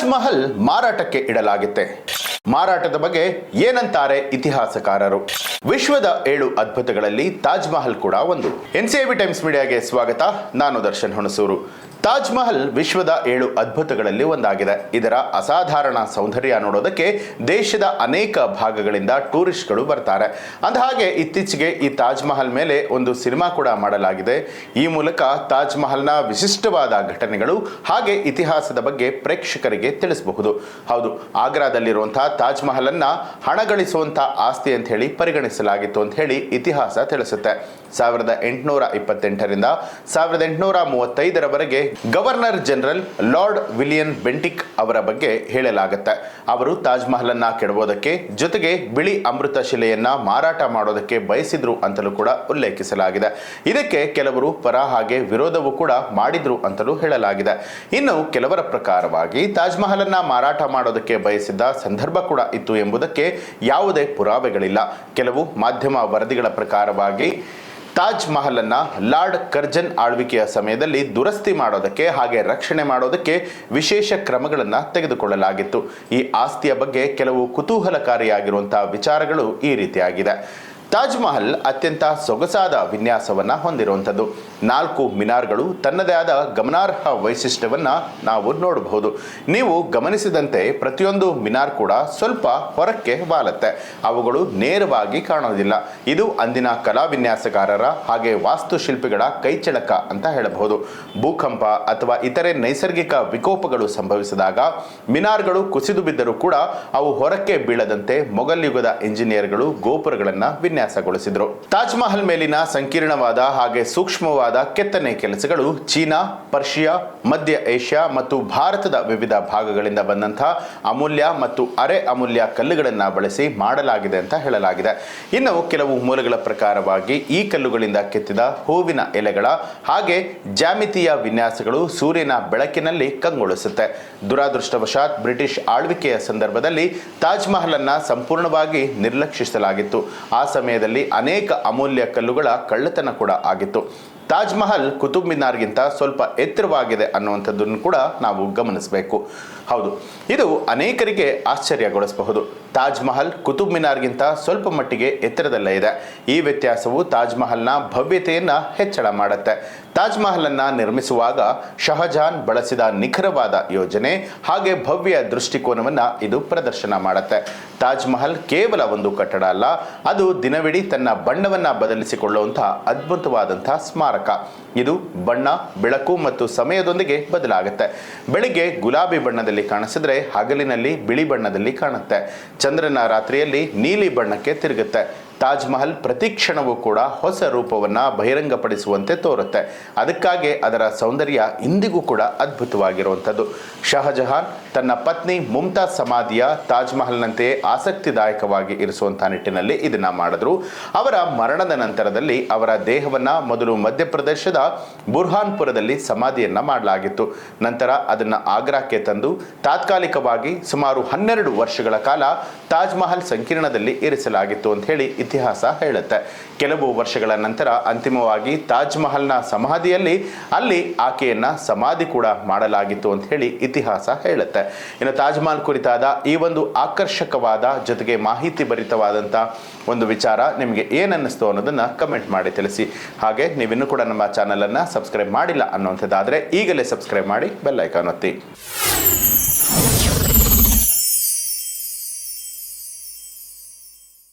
ತಾಜ್ ಮಹಲ್ ಮಾರಾಟಕ್ಕೆ ಇಡಲಾಗುತ್ತೆ. ಮಾರಾಟದ ಬಗ್ಗೆ ಏನಂತಾರೆ ಇತಿಹಾಸಕಾರರು? ವಿಶ್ವದ ಏಳು ಅದ್ಭುತಗಳಲ್ಲಿ ತಾಜ್ ಮಹಲ್ ಕೂಡ ಒಂದು. ಎನ್ಸಿಐಬಿ ಟೈಮ್ಸ್ ಮೀಡಿಯಾಗೆ ಸ್ವಾಗತ. ನಾನು ದರ್ಶನ್ ಹುಣಸೂರು. ತಾಜ್ ಮಹಲ್ ವಿಶ್ವದ ಏಳು ಅದ್ಭುತಗಳಲ್ಲಿ ಒಂದಾಗಿದೆ. ಇದರ ಅಸಾಧಾರಣ ಸೌಂದರ್ಯ ನೋಡೋದಕ್ಕೆ ದೇಶದ ಅನೇಕ ಭಾಗಗಳಿಂದ ಟೂರಿಸ್ಟ್ಗಳು ಬರ್ತಾರೆ. ಅಂದಹಾಗೆ, ಇತ್ತೀಚೆಗೆ ಈ ತಾಜ್ ಮಹಲ್ ಮೇಲೆ ಒಂದು ಸಿನಿಮಾ ಕೂಡ ಮಾಡಲಾಗಿದೆ. ಈ ಮೂಲಕ ತಾಜ್ ಮಹಲ್ನ ವಿಶಿಷ್ಟವಾದ ಘಟನೆಗಳು ಹಾಗೆ ಇತಿಹಾಸದ ಬಗ್ಗೆ ಪ್ರೇಕ್ಷಕರಿಗೆ ತಿಳಿಸಬಹುದು. ಹೌದು, ಆಗ್ರಾದಲ್ಲಿರುವಂತಹ ತಾಜ್ ಮಹಲ್ ಅನ್ನ ಆಸ್ತಿ ಅಂತ ಹೇಳಿ ಪರಿಗಣಿಸಲಾಗಿತ್ತು ಅಂತ ಹೇಳಿ ಇತಿಹಾಸ ತಿಳಿಸುತ್ತೆ. ಸಾವಿರದ ಎಂಟುನೂರ ಇಪ್ಪತ್ತೆಂಟರಿಂದ ಸಾವಿರದ ಎಂಟುನೂರ ಮೂವತ್ತೈದರವರೆಗೆ governor general lord William Bentinck ಅವರ ಬಗ್ಗೆ ಹೇಳಲಾಗುತ್ತೆ. ಅವರು ತಾಜ್ ಮಹಲನ್ನ ಕೆಡವೋದಕ್ಕೆ ಜೊತೆಗೆ ಬಿಳಿ ಅಮೃತ ಶಿಲೆಯನ್ನ ಮಾರಾಟ ಮಾಡೋದಕ್ಕೆ ಬಯಸಿದ್ರು ಅಂತಲೂ ಕೂಡ ಉಲ್ಲೇಖಿಸಲಾಗಿದೆ. ಇದಕ್ಕೆ ಕೆಲವರು ಪರ ಹಾಗೆ ವಿರೋಧವೂ ಕೂಡ ಮಾಡಿದ್ರು ಅಂತಲೂ ಹೇಳಲಾಗಿದೆ. ಇನ್ನು ಕೆಲವರ ಪ್ರಕಾರವಾಗಿ ತಾಜ್ ಮಹಲನ್ನ ಮಾರಾಟ ಮಾಡೋದಕ್ಕೆ ಬಯಸಿದ್ದ ಸಂದರ್ಭ ಕೂಡ ಇತ್ತು ಎಂಬುದಕ್ಕೆ ಯಾವುದೇ ಪುರಾವೆಗಳಿಲ್ಲ. ಕೆಲವು ಮಾಧ್ಯಮ ವರದಿಗಳ ಪ್ರಕಾರವಾಗಿ ತಾಜ್ ಮಹಲನ್ನು ಲಾರ್ಡ್ ಕರ್ಜನ್ ಆಳ್ವಿಕೆಯ ಸಮಯದಲ್ಲಿ ದುರಸ್ತಿ ಮಾಡೋದಕ್ಕೆ ಹಾಗೆ ರಕ್ಷಣೆ ಮಾಡೋದಕ್ಕೆ ವಿಶೇಷ ಕ್ರಮಗಳನ್ನು ತೆಗೆದುಕೊಳ್ಳಲಾಗಿತ್ತು. ಈ ಆಸ್ತಿಯ ಬಗ್ಗೆ ಕೆಲವು ಕುತೂಹಲಕಾರಿಯಾಗಿರುವಂತಹ ವಿಚಾರಗಳು ಈ ರೀತಿಯಾಗಿದೆ. ತಾಜ್ ಮಹಲ್ ಅತ್ಯಂತ ಸೊಗಸಾದ ವಿನ್ಯಾಸವನ್ನ ಹೊಂದಿರುವಂಥದ್ದು. ನಾಲ್ಕು ಮಿನಾರ್ಗಳು ತನ್ನದೇ ಆದ ಗಮನಾರ್ಹ ವೈಶಿಷ್ಟ್ಯವನ್ನು ನಾವು ನೋಡಬಹುದು. ನೀವು ಗಮನಿಸಿದಂತೆ ಪ್ರತಿಯೊಂದು ಮಿನಾರ್ ಕೂಡ ಸ್ವಲ್ಪ ಹೊರಕ್ಕೆ ವಾಲತ್ತೆ. ಅವುಗಳು ನೇರವಾಗಿ ಕಾಣೋದಿಲ್ಲ ಇದು ಅಂದಿನ ಕಲಾ ವಿನ್ಯಾಸಗಾರರ ಹಾಗೆ ವಾಸ್ತುಶಿಲ್ಪಿಗಳ ಕೈಚಳಕ ಅಂತ ಹೇಳಬಹುದು. ಭೂಕಂಪ ಅಥವಾ ಇತರೆ ನೈಸರ್ಗಿಕ ವಿಕೋಪಗಳು ಸಂಭವಿಸಿದಾಗ ಮಿನಾರ್ಗಳು ಕುಸಿದು ಬಿದ್ದರೂ ಕೂಡ ಅವು ಹೊರಕ್ಕೆ ಬೀಳದಂತೆ ಮೊಘಲ್ ಯುಗದ ಇಂಜಿನಿಯರ್ಗಳು ಗೋಪುರಗಳನ್ನು ವಿನ್ಯಾಸಗೊಳಿಸಿದರು. ತಾಜ್ ಮಹಲ್ ಮೇಲಿನ ಸಂಕೀರ್ಣವಾದ ಹಾಗೆ ಸೂಕ್ಷ್ಮವಾದ ಕೆತ್ತನೆ ಕೆಲಸಗಳು ಚೀನಾ, ಪರ್ಷಿಯಾ, ಮಧ್ಯ ಏಷ್ಯಾ ಮತ್ತು ಭಾರತದ ವಿವಿಧ ಭಾಗಗಳಿಂದ ಬಂದಂತಹ ಅಮೂಲ್ಯ ಮತ್ತು ಅರೆ ಅಮೂಲ್ಯ ಕಲ್ಲುಗಳನ್ನು ಬಳಸಿ ಮಾಡಲಾಗಿದೆ ಅಂತ ಹೇಳಲಾಗಿದೆ. ಇನ್ನು ಕೆಲವು ಮೂಲಗಳ ಪ್ರಕಾರವಾಗಿ ಈ ಕಲ್ಲುಗಳಿಂದ ಕೆತ್ತಿದ ಹೂವಿನ ಎಲೆಗಳ ಹಾಗೆ ಜ್ಯಾಮಿತಿಯ ವಿನ್ಯಾಸಗಳು ಸೂರ್ಯನ ಬೆಳಕಿನಲ್ಲಿ ಕಂಗೊಳಿಸುತ್ತೆ. ದುರಾದೃಷ್ಟವಶಾತ್ ಬ್ರಿಟಿಷ್ ಆಳ್ವಿಕೆಯ ಸಂದರ್ಭದಲ್ಲಿ ತಾಜ್ ಮಹಲ್ ಅನ್ನ ಸಂಪೂರ್ಣವಾಗಿ ನಿರ್ಲಕ್ಷಿಸಲಾಗಿತ್ತು. ಆ ಸಮಯದಲ್ಲಿ ಅನೇಕ ಅಮೂಲ್ಯ ಕಲ್ಲುಗಳ ಕಳ್ಳತನ ಕೂಡ ಆಗಿತ್ತು. ತಾಜ್ ಮಹಲ್ ಕುತುಬ್ ಮಿನಾರ್ಗಿಂತ ಸ್ವಲ್ಪ ಎತ್ತರವಾಗಿದೆ ಅನ್ನುವಂಥದ್ದನ್ನು ಕೂಡ ನಾವು ಗಮನಿಸಬೇಕು. ಹೌದು ಇದು ಅನೇಕರಿಗೆ ಆಶ್ಚರ್ಯಗೊಳಿಸಬಹುದು. ತಾಜ್ ಮಹಲ್ ಕುತುಬ್ ಮಿನಾರ್ಗಿಂತ ಸ್ವಲ್ಪ ಮಟ್ಟಿಗೆ ಎತ್ತರದಲ್ಲೇ ಇದೆ. ಈ ವ್ಯತ್ಯಾಸವು ತಾಜ್ ಮಹಲ್ನ ಭವ್ಯತೆಯನ್ನು ಹೆಚ್ಚಳ ಮಾಡುತ್ತೆ. ತಾಜ್ ಮಹಲ್ ಅನ್ನ ನಿರ್ಮಿಸುವಾಗ ಶಹಜಾನ್ ಬಳಸಿದ ನಿಖರವಾದ ಯೋಜನೆ ಹಾಗೆ ಭವ್ಯ ದೃಷ್ಟಿಕೋನವನ್ನು ಇದು ಪ್ರದರ್ಶನ ಮಾಡುತ್ತೆ. ತಾಜ್ ಮಹಲ್ ಕೇವಲ ಒಂದು ಕಟ್ಟಡ ಅಲ್ಲ, ಅದು ದಿನವಿಡೀ ತನ್ನ ಬಣ್ಣವನ್ನು ಬದಲಿಸಿಕೊಳ್ಳುವಂತಹ ಅದ್ಭುತವಾದಂತಹ ಸ್ಮಾರಕ. ಇದು ಬಣ್ಣ, ಬೆಳಕು ಮತ್ತು ಸಮಯದೊಂದಿಗೆ ಬದಲಾಗುತ್ತೆ. ಬೆಳಿಗ್ಗೆ ಗುಲಾಬಿ ಬಣ್ಣದಲ್ಲಿ ಕಾಣಿಸಿದ್ರೆ ಹಗಲಿನಲ್ಲಿ ಬಿಳಿ ಬಣ್ಣದಲ್ಲಿ ಕಾಣುತ್ತೆ. ಚಂದ್ರನ ರಾತ್ರಿಯಲ್ಲಿ ನೀಲಿ ಬಣ್ಣಕ್ಕೆ ತಿರುಗುತ್ತೆ. ತಾಜ್ ಮಹಲ್ ಪ್ರತಿ ಕ್ಷಣವೂ ಕೂಡ ಹೊಸ ರೂಪವನ್ನು ಬಹಿರಂಗಪಡಿಸುವಂತೆ ತೋರುತ್ತೆ. ಅದಕ್ಕಾಗಿ ಅದರ ಸೌಂದರ್ಯ ಇಂದಿಗೂ ಕೂಡ ಅದ್ಭುತವಾಗಿರುವಂಥದ್ದು. ಶಹಜಹಾನ್ ತನ್ನ ಪತ್ನಿ ಮುಮ್ತಾಜ್ ಸಮಾಧಿಯ ತಾಜ್ ಮಹಲ್ನಂತೆಯೇ ಆಸಕ್ತಿದಾಯಕವಾಗಿ ಇರಿಸುವಂತಹ ನಿಟ್ಟಿನಲ್ಲಿ ಇದನ್ನ ಮಾಡಿದ್ರು. ಅವರ ಮರಣದ ನಂತರದಲ್ಲಿ ಅವರ ದೇಹವನ್ನ ಮೊದಲು ಮಧ್ಯಪ್ರದೇಶದ ಬುರ್ಹಾನ್ಪುರದಲ್ಲಿ ಸಮಾಧಿಯನ್ನ ಮಾಡಲಾಗಿತ್ತು. ನಂತರ ಅದನ್ನ ಆಗ್ರಾಕ್ಕೆ ತಂದು ತಾತ್ಕಾಲಿಕವಾಗಿ ಸುಮಾರು ಹನ್ನೆರಡು ವರ್ಷಗಳ ಕಾಲ ತಾಜ್ ಮಹಲ್ ಸಂಕೀರ್ಣದಲ್ಲಿ ಇರಿಸಲಾಗಿತ್ತು ಅಂತ ಹೇಳಿ ಇತಿಹಾಸ ಹೇಳುತ್ತೆ. ಕೆಲವು ವರ್ಷಗಳ ನಂತರ ಅಂತಿಮವಾಗಿ ತಾಜ್ ಮಹಲ್ನ ಸಮಾಧಿಯಲ್ಲಿ ಅಲ್ಲಿ ಆಕೆಯನ್ನ ಸಮಾಧಿ ಕೂಡ ಮಾಡಲಾಗಿತ್ತು ಅಂತ ಹೇಳಿ ಇತಿಹಾಸ ಹೇಳುತ್ತೆ. ಇನ್ನು ತಾಜ್ ಮಹಲ್ ಕುರಿತಾದ ಈ ಒಂದು ಆಕರ್ಷಕವಾದ ಜೊತೆಗೆ ಮಾಹಿತಿ ಭರಿತವಾದಂಥ ಒಂದು ವಿಚಾರ ನಿಮಗೆ ಏನನ್ನಿಸ್ತು ಅನ್ನೋದನ್ನ ಕಮೆಂಟ್ ಮಾಡಿ ತಿಳಿಸಿ. ಹಾಗೆ ನೀವಿನ್ನೂ ಕೂಡ ನಮ್ಮ ಚಾನಲನ್ನು ಸಬ್ಸ್ಕ್ರೈಬ್ ಮಾಡಿಲ್ಲ ಅನ್ನುವಂಥದ್ದಾದರೆ ಈಗಲೇ ಸಬ್ಸ್ಕ್ರೈಬ್ ಮಾಡಿ ಬೆಲ್ಲೈಕಾನ್ ಒತ್ತಿ.